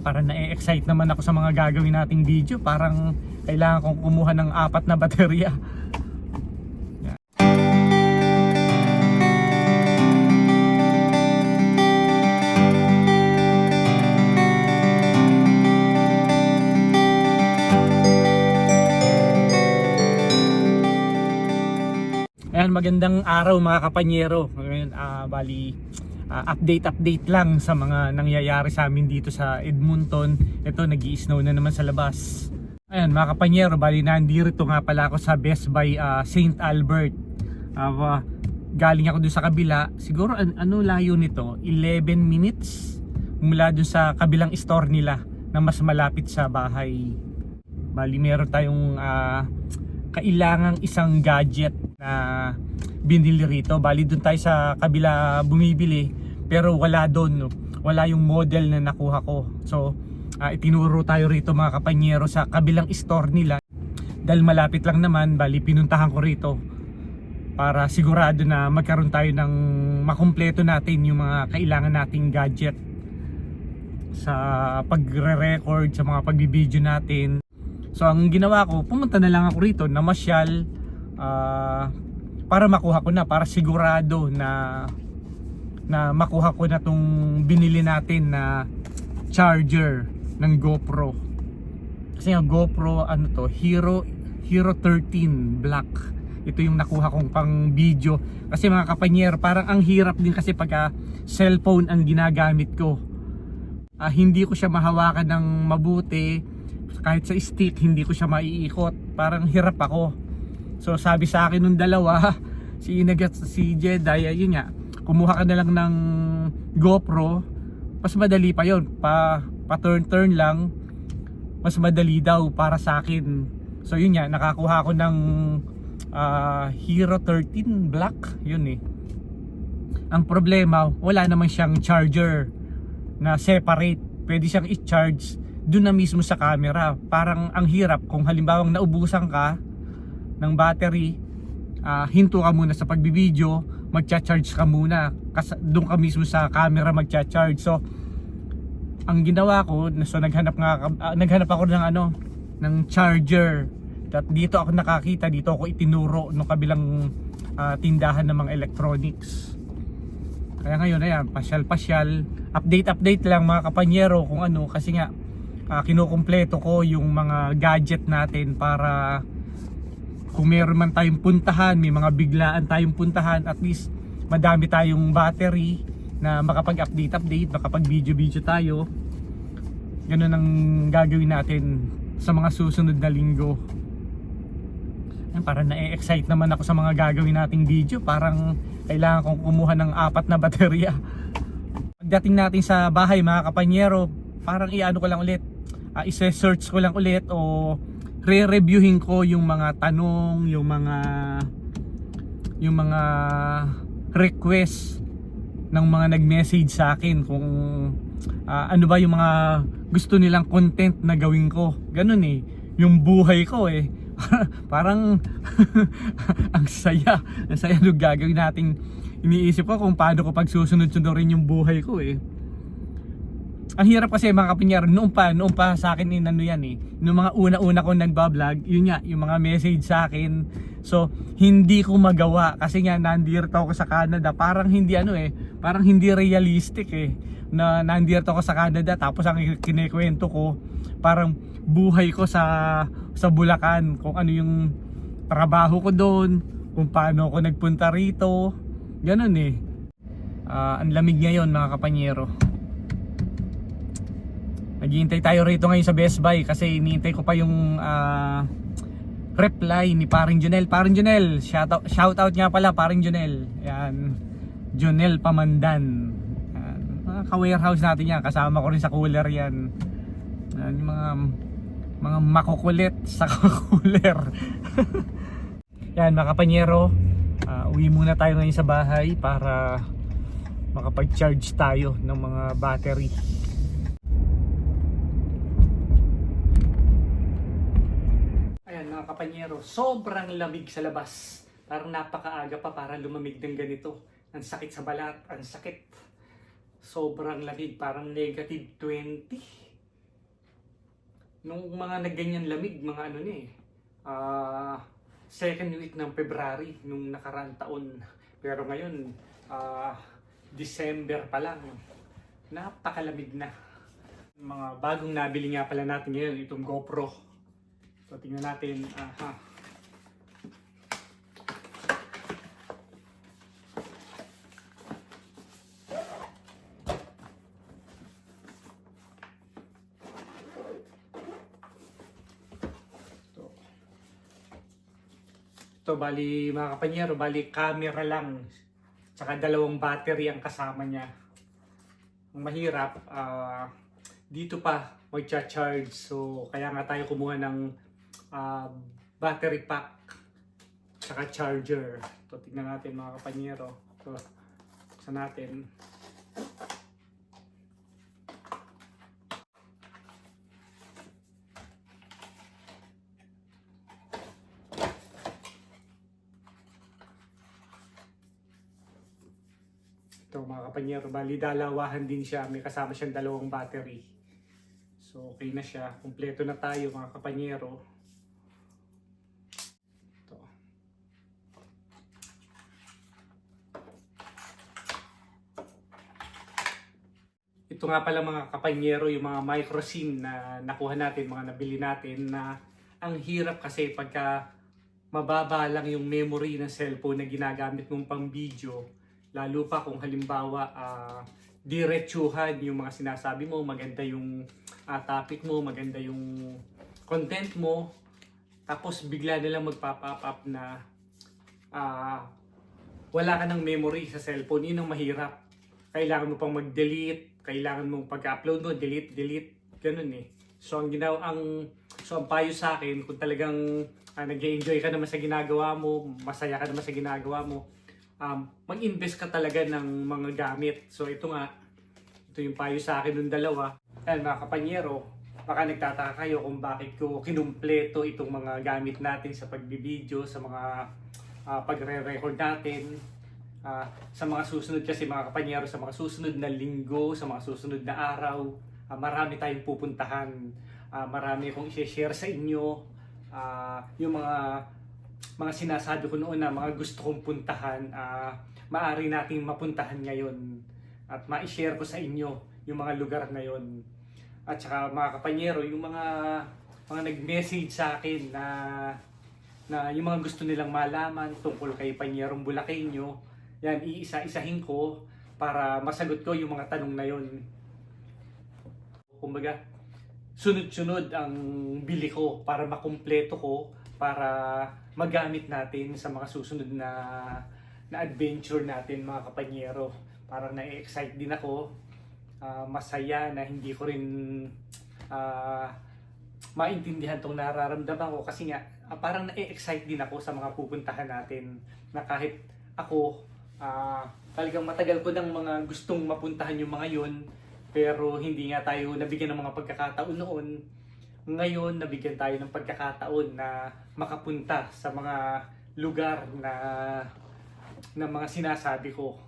Parang na-excite naman ako sa mga gagawin nating video. Parang kailangan kong kumuha ng apat na baterya. Yan. Ayan, magandang araw mga kapanyero. Ngayon, ah, bali, ah, update-update lang sa mga nangyayari sa amin dito sa Edmonton. Ito, nag snow na naman sa labas. Ayan, mga kapanyero, bali, nandito nga pala ako sa Best Buy ah, St. Albert. Ah, wa- galing ako doon sa kabila. Siguro, an- ano layo nito? 11 minutes mula doon sa kabilang store nila na mas malapit sa bahay. Bali, meron tayong ah, kailangang isang gadget na binili rito. Bali doon tayo sa kabila bumibili pero wala doon. Wala yung model na nakuha ko. So ah, itinuro tayo rito mga kapanyero sa kabilang store nila. Dahil malapit lang naman, bali pinuntahan ko rito para sigurado na magkaroon tayo ng makumpleto natin yung mga kailangan nating gadget sa pagre-record, sa mga pagbibideo natin. So ang ginawa ko, pumunta na lang ako rito, namasyal ah, para makuha ko na, para sigurado na na makuha ko na tong binili natin na charger ng GoPro. Kasi nga GoPro ano to, Hero Hero 13 Black. Ito yung nakuha kong pang video. Kasi mga kapanyer, parang ang hirap din kasi pagka cellphone ang ginagamit ko. Ah, hindi ko siya mahawakan ng mabuti kahit sa stick hindi ko siya maiikot parang hirap ako so sabi sa akin nung dalawa si Inag at si Jedi ayun nga kumuha ka na lang ng GoPro mas madali pa yon pa, pa turn turn lang mas madali daw para sa akin. So yun nga nakakuha ako ng ah, Hero 13 Black. Yun eh. Ang problema wala naman siyang charger na separate. Pwede siyang i-charge doon na mismo sa camera. Parang ang hirap kung halimbawang naubusan ka ng battery ah, hinto ka muna sa pagbibideo magcha-charge ka muna. Kasi doon ka mismo sa camera magcha-charge. So ang ginawa ko so naghanap nga ah, naghanap ako ng ano ng charger. At dito ako nakakita dito ako itinuro ng kabilang ah, tindahan ng mga electronics. Kaya ngayon ayan pasyal-pasyal. Update-update lang mga kapanyero kung ano. Kasi nga ah, kinukumpleto ko yung mga gadget natin para kung meron man tayong puntahan, may mga biglaan tayong puntahan, at least madami tayong battery na makapag-update-update, makapag-video-video tayo. Ganun ang gagawin natin sa mga susunod na linggo. Ayan, parang na-excite naman ako sa mga gagawin nating video. Parang kailangan kong kumuha ng apat na baterya. Pagdating natin sa bahay mga kapanyero, parang iano ko lang ulit. Uh, ise-search ko lang ulit o re-reviewin ko yung mga tanong, yung mga yung mga request ng mga nag-message sa akin kung ah, ano ba yung mga gusto nilang content na gawin ko. Ganun eh. Yung buhay ko eh. Parang ang saya. Ang saya nung gagawin nating iniisip ko kung paano ko pagsusunod-sunod rin yung buhay ko eh ang hirap kasi mga kapinyar, noon pa, noon pa sa akin in ano yan eh. Noong mga una-una ko nagbablog, yun nga, yung mga message sa akin. So, hindi ko magawa kasi nga nandito ako sa Canada. Parang hindi ano eh, parang hindi realistic eh. Na nandito ako sa Canada tapos ang kinikwento ko, parang buhay ko sa sa Bulacan, kung ano yung trabaho ko doon, kung paano ako nagpunta rito. Ganun eh. Ah, ang lamig ngayon mga kapanyero. Naghihintay tayo rito ngayon sa Best Buy kasi iniintay ko pa yung ah, reply ni Paring Junel. Paring Junel, shoutout, shoutout nga pala Paring Junel. Yan. Junel Pamandan. Yan. Mga ka-warehouse natin yan. Kasama ko rin sa cooler yan. Yan yung mga mga makukulit sa cooler. yan mga kapanyero. ah, uwi muna tayo ngayon sa bahay para makapag-charge tayo ng mga battery. Ayan kapanyero, sobrang lamig sa labas. Parang napakaaga pa para lumamig ng ganito. Ang sakit sa balat, ang sakit. Sobrang lamig, parang negative 20. nung mga nagganyan lamig, mga ano ni, ah second week ng February nung nakaraang taon. Pero ngayon, ah December pa lang, napakalamig na. Mga bagong nabili nga pala natin ngayon, itong GoPro. So tingnan natin, aha. Ito. Ito, bali mga kapanyero, bali camera lang. Tsaka dalawang battery ang kasama niya. Ang mahirap, ah, dito pa magcha-charge. So, kaya nga tayo kumuha ng ah, battery pack. Tsaka charger. Ito, tingnan natin mga kapanyero. Ito, buksan natin. Ito mga kapanyero, bali dalawahan din siya. May kasama siyang dalawang battery. So okay na siya. Kumpleto na tayo mga kapanyero. Ito. Ito nga pala mga kapanyero, yung mga micro SIM na nakuha natin, mga nabili natin na ang hirap kasi pagka mababa lang yung memory ng cellphone na ginagamit mong pang video Lalo pa kung halimbawa uh, diretsuhan yung mga sinasabi mo, maganda yung ah, topic mo, maganda yung content mo. Tapos bigla na lang magpa-pop up na ah, wala ka ng memory sa cellphone. Yun ang mahirap. Kailangan mo pang mag-delete, kailangan mong pag-upload mo, delete, delete. Ganun eh. So ang ginawa ang so ang payo sa akin kung talagang ah, nag-enjoy ka naman sa ginagawa mo, masaya ka naman sa ginagawa mo, um, mag-invest ka talaga ng mga gamit. So ito nga, ito yung payo sa akin ng dalawa. Ayan mga kapanyero, baka nagtataka kayo kung bakit ko kinumpleto itong mga gamit natin sa pagbibideo, sa mga ah, pagre-record natin. Ah, sa mga susunod kasi mga kapanyero, sa mga susunod na linggo, sa mga susunod na araw, ah, marami tayong pupuntahan. Ah, marami akong i-share sa inyo. Ah, yung mga mga sinasabi ko noon na mga gusto kong puntahan, ah maaari nating mapuntahan ngayon at ma-share ko sa inyo yung mga lugar na yon. At saka mga kapanyero, yung mga mga nag-message sa akin na na yung mga gusto nilang malaman tungkol kay Panyerong Bulakenyo, yan, iisa-isahin ko para masagot ko yung mga tanong na yon. Kumbaga, sunod-sunod ang bili ko para makumpleto ko para magamit natin sa mga susunod na na adventure natin mga kapanyero. Parang na-excite din ako. Ah, masaya na hindi ko rin ah, maintindihan tong nararamdaman ko kasi nga ah, parang na-excite din ako sa mga pupuntahan natin na kahit ako ah, talagang matagal ko ng mga gustong mapuntahan yung mga yon pero hindi nga tayo nabigyan ng mga pagkakataon noon ngayon nabigyan tayo ng pagkakataon na makapunta sa mga lugar na na mga sinasabi ko.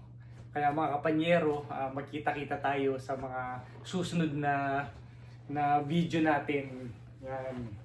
Kaya mga kapanyero, ah, magkita-kita tayo sa mga susunod na na video natin. Yan.